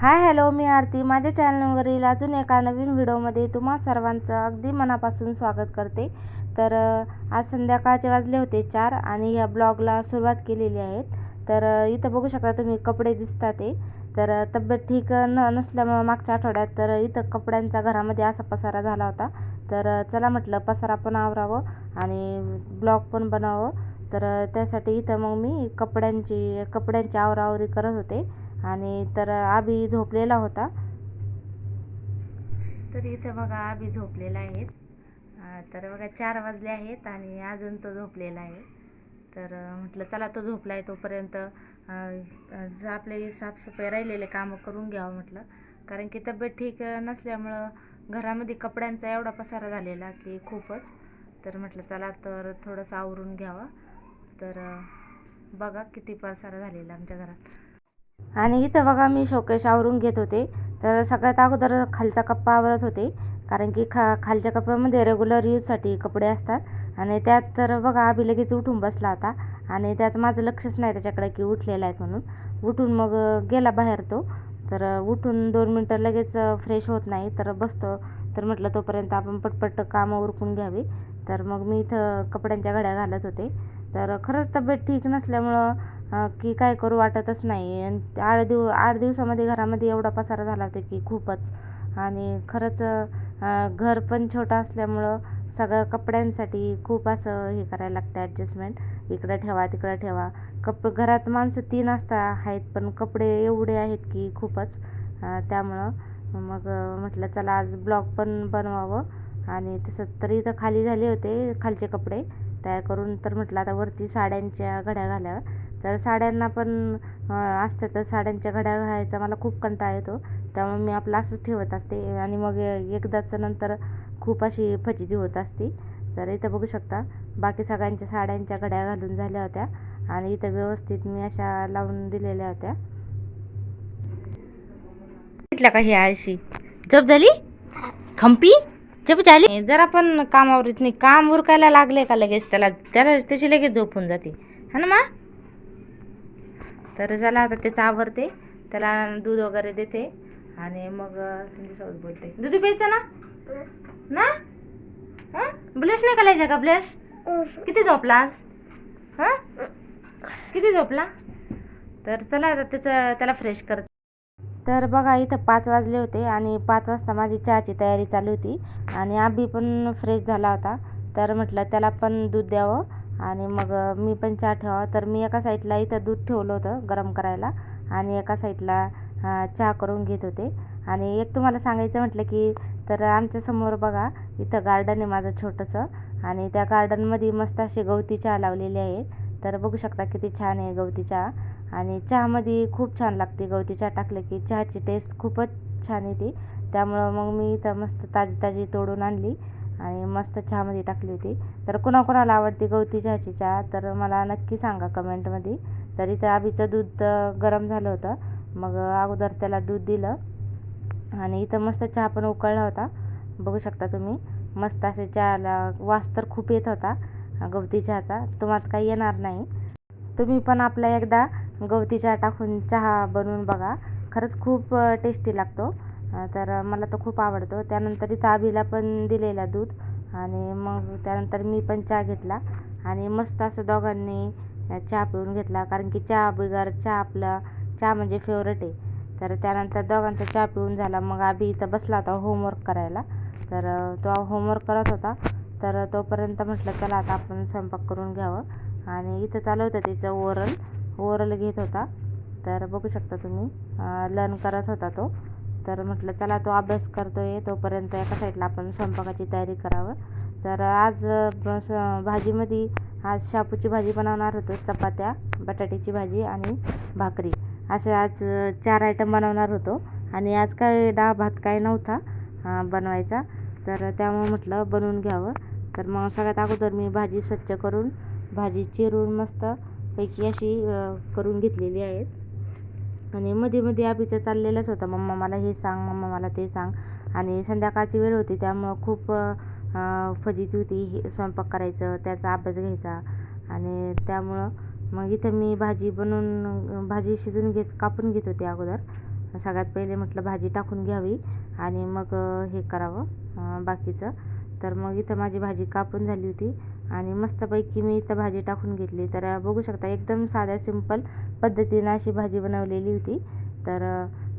Hi hello मी आरती. माझ्या चॅनलवरील अजून एका नवीन व्हिडिओमध्ये तुम्हा सर्वांचं अगदी मनापासून स्वागत करते. तर आज संध्याकाळचे वाजले होते चार आणि या ब्लॉगला सुरुवात केलेली आहे. तर इथं बघू शकता तुम्ही कपडे दिसतात ते. तर तब्येत ठीक न नसल्यामुळं मागच्या आठवड्यात तर इथं कपड्यांचा घरामध्ये असा पसारा झाला होता. तर चला म्हटलं पसारा पण आवरावं आणि ब्लॉग पण बनावं तर त्यासाठी इथं मग मी कपड्यांची कपड्यांची आवरावरी करत होते. आणि तर आबी झोपलेला होता. तर इथं बघा आबी झोपलेला आहे. तर बघा चार वाजले आहेत आणि अजून तो झोपलेला आहे. तर म्हटलं चला तो झोपला आहे तोपर्यंत आपले साफसफाई राहिलेले कामं करून घ्यावं म्हटलं. कारण की तब्येत ठीक नसल्यामुळं घरामध्ये कपड्यांचा एवढा पसारा झालेला की खूपच. तर म्हटलं चला तर थोडंसं आवरून घ्यावं. तर बघा किती पसारा झालेला आमच्या घरात. आणि इथं बघा मी शोकेश आवरून घेत होते. तर सगळ्यात अगोदर खालचा कप्पा आवरत होते. कारण की खा खालच्या कप्प्यामध्ये रेग्युलर यूजसाठी कपडे असतात. आणि त्यात तर बघा आभी लगेच उठून बसला होता. आणि त्यात माझं लक्षच नाही त्याच्याकडे की उठलेला आहे म्हणून. उठून मग गेला बाहेर तो. तर उठून दोन मिनटं लगेच फ्रेश होत नाही. तर बसतो. तर म्हटलं तोपर्यंत आपण पटपट कामं उरकून घ्यावी. तर मग मी इथं कपड्यांच्या घड्या घालत होते. तर खरंच तब्येत ठीक नसल्यामुळं की काय करू वाटतच नाही आणि आठ दिव आठ दिवसामध्ये घरामध्ये एवढा पसारा झाला होता की खूपच. आणि खरंच घर पण छोटं असल्यामुळं सगळं कपड्यांसाठी खूप असं हे करायला लागतं ॲडजस्टमेंट इकडं ठेवा तिकडं ठेवा. कप घरात माणसं तीन असता आहेत पण कपडे एवढे आहेत की खूपच. त्यामुळं मग म्हटलं चला आज ब्लॉग पण बनवावं. आणि तसं तर इथं खाली झाले होते खालचे कपडे तयार करून. तर म्हटलं आता वरती साड्यांच्या घड्या घालाव्या. तर साड्यांना पण असते तर साड्यांच्या घड्या घालायचा मला खूप कंटाळा येतो. त्यामुळे मी आपलं असंच ठेवत असते आणि मग एकदाच नंतर खूप अशी फजिती होत असते. तर इथं बघू शकता बाकी सगळ्यांच्या साड्यांच्या घड्या घालून झाल्या होत्या आणि इथं व्यवस्थित मी अशा लावून दिलेल्या होत्या. घेतला का ही आळशी? झोप झाली? खंपी? झोप झाली? जरा पण कामावर येत नाही. काम उरकायला लागले का लगेच? त्याला त्याला त्याची लगेच झोपून जाते. हा ना मा? तर चला आता तेच आवरते. त्याला दूध वगैरे देते. आणि मग तुमच्यासोबत बोलते. दूध प्यायचं ना? ना? हां? ब्लश नाही घालायचा का ब्लश? किती झोपलास हां? किती झोपला? तर चला आता त्याचं त्याला फ्रेश करते. तर बघा इथं पाच वाजले होते आणि पाच वाजता माझी चहाची तयारी चालू होती. आणि आबी पण फ्रेश झाला होता. तर म्हटलं त्याला पण दूध द्यावं. आणि मग मी पण चहा ठेवा तर मी एका साईडला इथं दूध ठेवलं होतं गरम करायला आणि एका साईडला चहा करून घेत होते. आणि एक तुम्हाला सांगायचं म्हटलं की तर आमच्यासमोर बघा इथं गार्डन आहे माझं छोटंसं आणि त्या गार्डनमध्ये मस्त अशी गवती चहा लावलेली आहे. तर बघू शकता किती छान आहे गवती चहा. आणि चहामध्ये खूप छान लागते गवती चहा टाकलं की चहाची टेस्ट खूपच छान येते. त्यामुळं मग मी इथं मस्त ताजी ताजी तोडून आणली. आणि मस्त चहामध्ये टाकली होती. तर कुणाकुणाला आवडते गवती चहाची चहा तर मला नक्की सांगा कमेंटमध्ये. तर इथं आबीचं दूध गरम झालं होतं. मग अगोदर त्याला दूध दिलं. आणि इथं मस्त चहा पण उकळला होता. बघू शकता तुम्ही. मस्त असे चहाला वास तर खूप येत होता गवती चहाचा. तुम्हाला काही येणार नाही. तुम्ही पण आपला एकदा गवती चहा टाकून चहा बनवून बघा. खरंच खूप टेस्टी लागतो. तर मला तो खूप आवडतो. त्यानंतर इथं आबीला पण दिलेला दूध आणि मग त्यानंतर मी पण चहा घेतला आणि मस्त असं दोघांनी चहा पिऊन घेतला. कारण की चहा बिगर चहा आपला चहा म्हणजे फेवरेट आहे. तर त्यानंतर दोघांचा चहा पिऊन झाला. मग आबी इथं बसला होता होमवर्क करायला. तर तो होमवर्क करत होता. तर तोपर्यंत म्हटलं चला आता आपण स्वयंपाक करून घ्यावं. आणि इथं चालू होतं तिचं ओरल. ओरल घेत होता. तर बघू शकता तुम्ही लर्न करत होता तो. तर म्हटलं चला तो अभ्यास करतो आहे तोपर्यंत एका साईडला आपण स्वयंपाकाची तयारी करावं. तर आज ब- भाजीमध्ये आज शापूची भाजी बनवणार होतो चपात्या बटाट्याची भाजी आणि भाकरी. असे आज चार आयटम बनवणार होतो. आणि आज काय डाळ भात काय नव्हता बनवायचा. तर त्यामुळे म्हटलं बनवून घ्यावं. तर मग सगळ्यात अगोदर मी भाजी स्वच्छ करून भाजी चिरून मस्त पैकी अशी करून घेतलेली आहे. आणि मध्ये मध्ये आबीचं चाललेलंच होतं. मम्मा मला हे सांग मम्मा मला ते सांग. आणि संध्याकाळची वेळ होती त्यामुळं खूप अ, फजिती होती. हे स्वयंपाक करायचं त्याचा अभ्यास घ्यायचा. आणि त्यामुळं मग इथं मी भाजी बनवून भाजी शिजून घेत कापून घेत होते अगोदर. सगळ्यात पहिले म्हटलं भाजी टाकून घ्यावी आणि मग हे करावं बाकीचं. तर मग इथं माझी भाजी कापून झाली होती. आणि मस्तपैकी मी इथं भाजी टाकून घेतली. तर बघू शकता एकदम साध्या सिंपल पद्धतीनं अशी भाजी बनवलेली होती. तर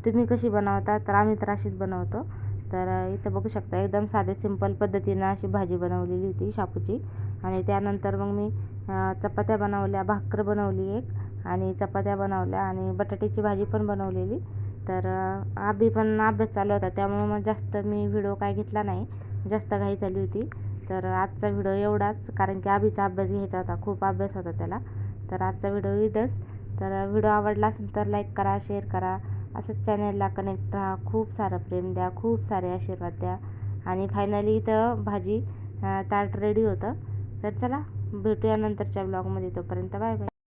तुम्ही कशी बनवता तर आम्ही तर अशीच बनवतो. तर इथं बघू शकता एकदम साधे सिंपल पद्धतीनं अशी भाजी बनवलेली होती शापूची. आणि त्यानंतर मग मी चपात्या बनवल्या भाकर बनवली एक आणि चपात्या बनवल्या आणि बटाट्याची भाजी पण बनवलेली. तर आबी पण अभ्यास चालू होता. त्यामुळे मग जास्त मी व्हिडिओ काय घेतला नाही. जास्त घाई झाली होती. तर आजचा व्हिडिओ एवढाच. कारण की आबीचा अभ्यास घ्यायचा होता खूप अभ्यास होता त्याला. तर आजचा व्हिडिओ इथंच. तर व्हिडिओ आवडला असेल तर लाईक करा शेअर करा. असंच चॅनलला कनेक्ट राहा. खूप सारं प्रेम द्या खूप सारे आशीर्वाद द्या. आणि फायनली इथं भाजी ताट रेडी होतं. तर चला भेटूया नंतरच्या ब्लॉगमध्ये तोपर्यंत. Bye bye